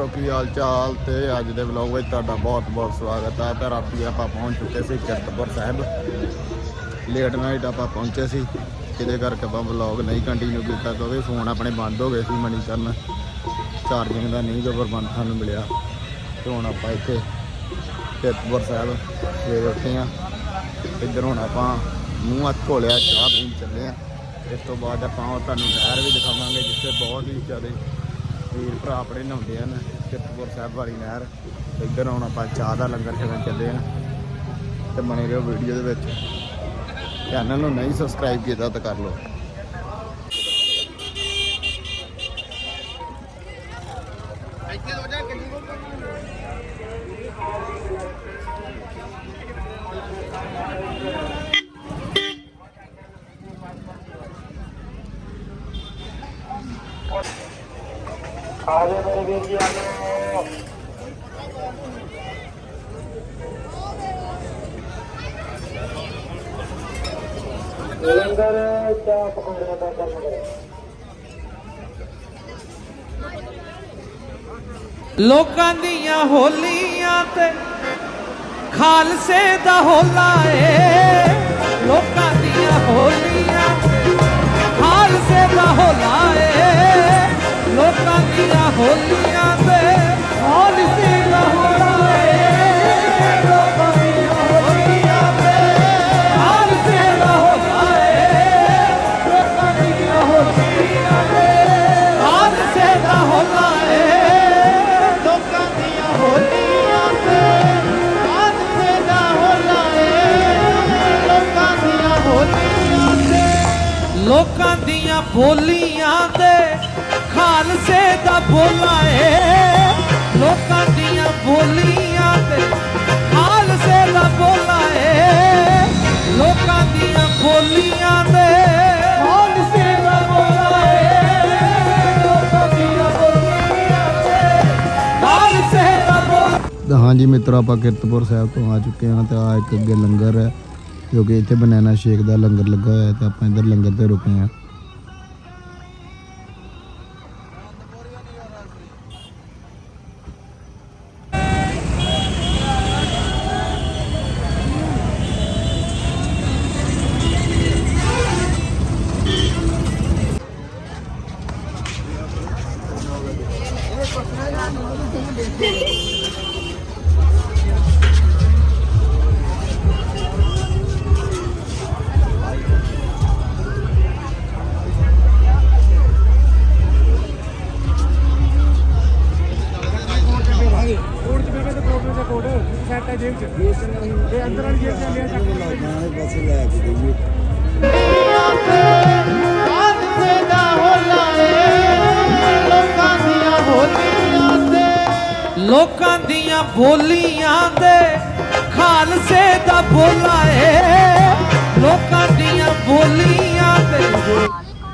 ਮਿੱਤਰੋ, ਕੀ ਹਾਲ ਚਾਲ ਤੇ ਅੱਜ ਦੇ ਵਲੌਗ ਵਿੱਚ ਤੁਹਾਡਾ ਬਹੁਤ ਬਹੁਤ ਸਵਾਗਤ ਹੈ ਤੇ ਰਾਤੀ ਆਪਾਂ ਪਹੁੰਚ ਚੁੱਕੇ ਸੀ ਕਿਰਤਪੁਰ ਸਾਹਿਬ। ਲੇਟ ਨਾਈਟ ਆਪਾਂ ਪਹੁੰਚੇ ਸੀ। ਜਿਹਦੇ ਕਰਕੇ ਆਪਾਂ ਵਲੌਗ ਨਹੀਂ ਕੰਟੀਨਿਊ ਕੀਤਾ, ਕਿਉਂਕਿ ਫੋਨ ਆਪਣੇ ਬੰਦ ਹੋ ਗਏ ਸੀ ਮਨੀ ਕਰਨ ਚਾਰਜਿੰਗ ਦਾ ਨਹੀਂ ਜੋ ਪ੍ਰਬੰਧ ਸਾਨੂੰ ਮਿਲਿਆ। ਤੇ ਹੁਣ ਆਪਾਂ ਇੱਥੇ ਕਿਰਤਪੁਰ ਸਾਹਿਬ ਸਵੇਰੇ ਉੱਠੇ ਆ ਇੱਧਰ ਹੁਣ ਆਪਾਂ ਮੂੰਹ ਹੱਥ ਧੋ ਲਿਆ ਚਾਹ ਪੀਣ ਚੱਲੇ ਆ ਇਸ ਤੋਂ ਬਾਅਦ ਆਪਾਂ ਤੁਹਾਨੂੰ ਨਹਿਰ ਵੀ ਦਿਖਾਵਾਂਗੇ, ਜਿੱਥੇ ਬਹੁਤ ਹੀ ਜ਼ਿਆਦਾ ਵੀਰ ਭਰਾ ਆਪਣੇ ਨਹਾਉਂਦੇ ਹਨ ਕਿਰਤਪੁਰ ਸਾਹਿਬ ਵਾਲੀ ਨਹਿਰ। ਇੱਧਰ ਹੁਣ ਆਪਾਂ ਚਾਹ ਦਾ ਲੰਗਰ ਛਕਣ ਚੱਲੇ ਆ। ਤੇ ਬਣੇ ਰਹੋ ਵੀਡੀਓ ਦੇ ਵਿੱਚ। ਚੈਨਲ ਨੂੰ ਨਹੀਂ ਸਬਸਕ੍ਰਾਈਬ ਕੀਤਾ ਤਾਂ ਕਰ ਲਓ। ਆਜੋ ਮੇਰੇ ਵੀਰ ਜੀ, ਆਜੋ। ਲੰਗਰ ਚਾਹ ਪਕੌੜਿਆਂ ਦਾ ਕੰਮ ਕਰੋ। ਲੋਕਾਂ ਦੀਆਂ ਹੋਲੀਆਂ ਤੇ ਖਾਲਸੇ ਦਾ ਹੋਲਾ ਏ। ਲੋਕਾਂ ਦੀਆਂ ਹੋਲੀਆਂ ਦੀਆਂ ਲੋਕਾਂ ਦੀਆਂ ਬੋਲੀਆਂ ਤੇ ਖਾਲਸੇ ਦਾ ਬੋਲਾ ਏ। ਲੋਕਾਂ ਦੀਆਂ ਬੋਲੀਆਂ ਤੇ ਖਾਲਸੇ ਦਾ ਬੋਲਾ ਏ। ਲੋਕਾਂ ਦੀਆਂ ਬੋਲੀਆਂ ਤੇ ਖਾਲਸੇ ਦਾ ਬੋਲਾ ਏ। ਲੋਕਾਂ ਦੀਆਂ ਬੋਲੀਆਂ ਤੇ ਖਾਲਸੇ ਦਾ ਬੋਲਾ। ਹਾਂਜੀ ਮਿੱਤਰੋ, ਆਪਾਂ ਕਿਰਤਪੁਰ ਸਾਹਿਬ ਤੋਂ ਆ ਚੁੱਕੇ ਹਾਂ ਤੇ ਆ ਇੱਕ ਅੱਗੇ ਲੰਗਰ ਹੈ। ਕਿਉਂਕਿ ਇੱਥੇ ਬਨਾਨਾ ਸ਼ੇਕ ਦਾ ਲੰਗਰ ਲੱਗਾ ਹੋਇਆ ਹੈ ਤੇ ਆਪਾਂ ਇੱਧਰ ਲੰਗਰ ਤੇ ਰੁਕੇ ਹਾਂ। ਲੋਕਾਂ ਦੀਆਂ ਬੋਲੀਆਂ ਦੇ ਖਾਲਸੇ ਦਾ ਬੋਲਾ ਏ। ਲੋਕਾਂ ਦੀਆਂ ਬੋਲੀਆਂ ਦੇ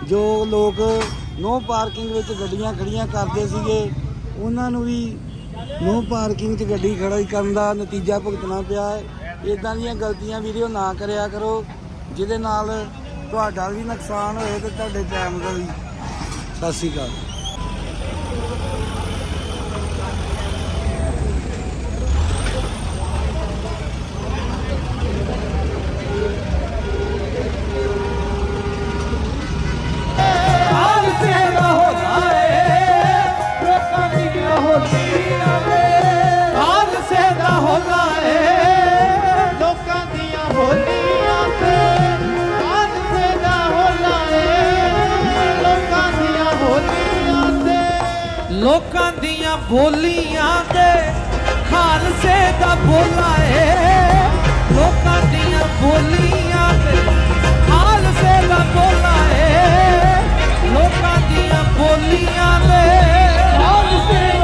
ਜੋ ਲੋਕ ਨੋ ਪਾਰਕਿੰਗ ਵਿੱਚ ਗੱਡੀਆਂ ਖੜੀਆਂ ਕਰਦੇ ਸੀਗੇ, ਉਹਨਾਂ ਨੂੰ ਵੀ ਨੋ ਪਾਰਕਿੰਗ 'ਚ ਗੱਡੀ ਖੜਾ ਕਰਨ ਦਾ ਨਤੀਜਾ ਭੁਗਤਣਾ ਪਿਆ ਹੈ। ਇਦਾਂ ਦੀਆਂ ਗਲਤੀਆਂ ਵੀਡੀਓ ਨਾ ਕਰਿਆ ਕਰੋ, ਜਿਹਦੇ ਨਾਲ ਤੁਹਾਡਾ ਵੀ ਨੁਕਸਾਨ ਹੋਏ ਤੇ ਤੁਹਾਡੇ ਟਾਈਮ ਦਾ ਵੀ। ਸਤਿ ਸ਼੍ਰੀ ਅਕਾਲ। ਲੋਕਾਂ ਦੀਆਂ ਬੋਲੀਆਂ ਤੇ ਖਾਲਸੇ ਦਾ ਬੋਲਾ ਏ। ਲੋਕਾਂ ਦੀਆਂ ਬੋਲੀਆਂ ਤੇ ਖਾਲਸੇ ਦਾ ਬੋਲਾ ਏ। ਲੋਕਾਂ ਦੀਆਂ ਬੋਲੀਆਂ ਤੇ ਖਾਲਸੇ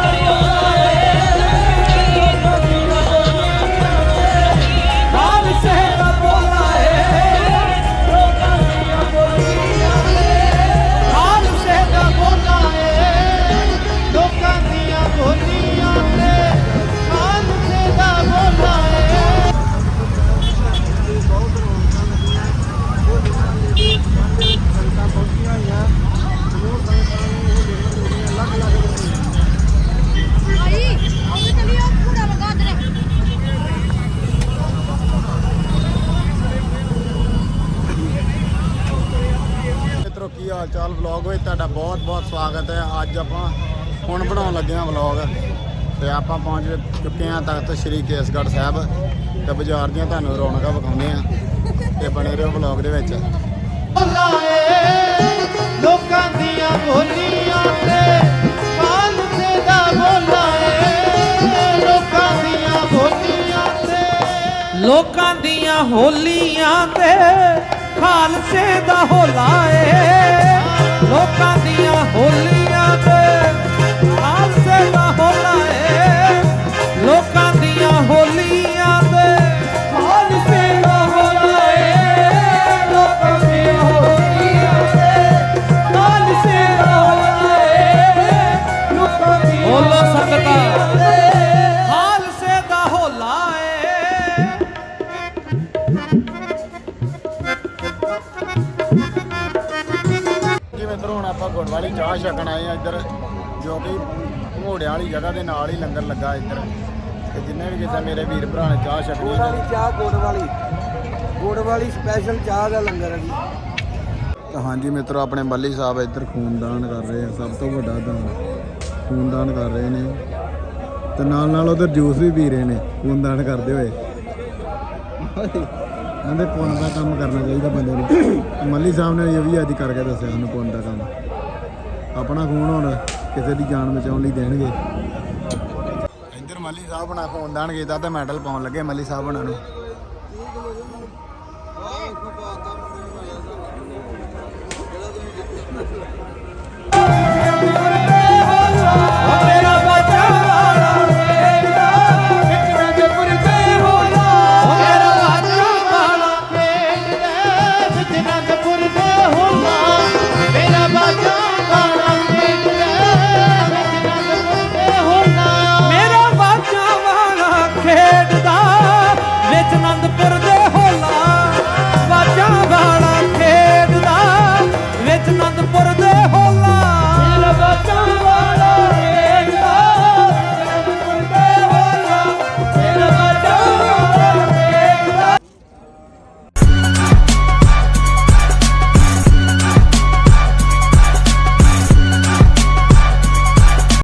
ਵਿੱਚ ਤੁਹਾਡਾ ਬਹੁਤ ਬਹੁਤ ਸਵਾਗਤ ਹੈ। ਅੱਜ ਆਪਾਂ ਹੁਣ ਬਣਾਉਣ ਲੱਗੇ ਹਾਂ ਵਲੌਗ। ਤੇ ਆਪਾਂ ਪਹੁੰਚ ਚੁੱਕੇ ਹਾਂ ਤਖਤ ਸ੍ਰੀ ਕੇਸਗੜ੍ਹ ਸਾਹਿਬ। ਤੇ ਬਾਜ਼ਾਰ ਦੀਆਂ ਤੁਹਾਨੂੰ ਰੌਣਕਾਂ ਵਿਖਾਉਂਦੇ ਆ ਤੇ ਬਣੇ ਰਹੋ ਵਲੌਗ ਦੇ ਵਿੱਚ। ਲੋਕਾਂ ਦੀਆਂ ਬੋਲੀਆਂ ਤੇ ਦਾ ਬੋਲਾਏ ਲੋਕਾਂ ਦੀਆਂ ਬੋਲੀਆਂ ਤੇ। ਲੋਕਾਂ ਦੀਆਂ ਹੋਲੀਆਂ ਤੇ ਖਾਲਸੇ ਦਾ ਹੋਲਾ ਏ। ਲੋਕਾਂ ਦੀਆਂ ਹੋਲੀਆਂ ਜੋ ਕਿ ਘੋੜਿਆਂ ਵਾਲੀ ਜਗ੍ਹਾ ਦੇ ਨਾਲ ਹੀ ਲੰਗਰ ਲੱਗਾ ਇੱਧਰ। ਤੇ ਜਿੰਨੇ ਵੀ ਕਿਸੇ ਮੇਰੇ ਵੀਰ ਭਰਾ ਨੇ ਚਾਹ ਛਕਣੀ ਗੁੜ ਹੈ ਵਾਲੀ ਚਾਹ ਗੁੜ ਵਾਲੀ। ਗੁੜ ਵਾਲੀ ਸਪੈਸ਼ਲ ਚਾਹ ਦਾ ਲੰਗਰ ਹੈ ਜੀ। ਤਾਂ ਹਾਂਜੀ ਮਿੱਤਰੋ ਆਪਣੇ ਮੱਲੀ ਸਾਹਿਬ ਇੱਧਰ ਖੂਨਦਾਨ ਕਰ ਰਹੇ ਆ ਸਭ ਤੋਂ ਵੱਡਾ ਦਾਨ ਖੂਨਦਾਨ ਕਰ ਰਹੇ ਨੇ। ਤੇ ਨਾਲ ਨਾਲ ਉਧਰ ਜੂਸ ਵੀ ਪੀ ਰਹੇ ਨੇ ਖੂਨਦਾਨ ਕਰਦੇ ਹੋਏ। ਕਹਿੰਦੇ ਪੁੰਨ ਦਾ ਕੰਮ ਕਰਨਾ ਚਾਹੀਦਾ ਬੰਦੇ ਨੂੰ। ਮੱਲੀ ਸਾਹਿਬ ਨੇ ਇਹ ਵੀ ਅੱਜ ਕਰਕੇ ਦੱਸਿਆ ਸਾਨੂੰ ਪੁੰਨ ਦਾ ਕੰਮ। ਆਪਣਾ ਖੂਨ ਹੁਣ ਕਿਸੇ ਦੀ ਜਾਨ ਬਚਾਉਣ ਲਈ ਦੇਣਗੇ। ਇੱਧਰ ਮੱਲੀ ਸਾਹਿਬ ਬਣਾ ਖੂਨਦਾਨ ਕੀਤਾ ਤਾਂ ਮੈਡਲ ਪਾਉਣ ਲੱਗੇ ਮੱਲੀ ਸਾਹਿਬ ਉਹਨਾਂ ਨੂੰ।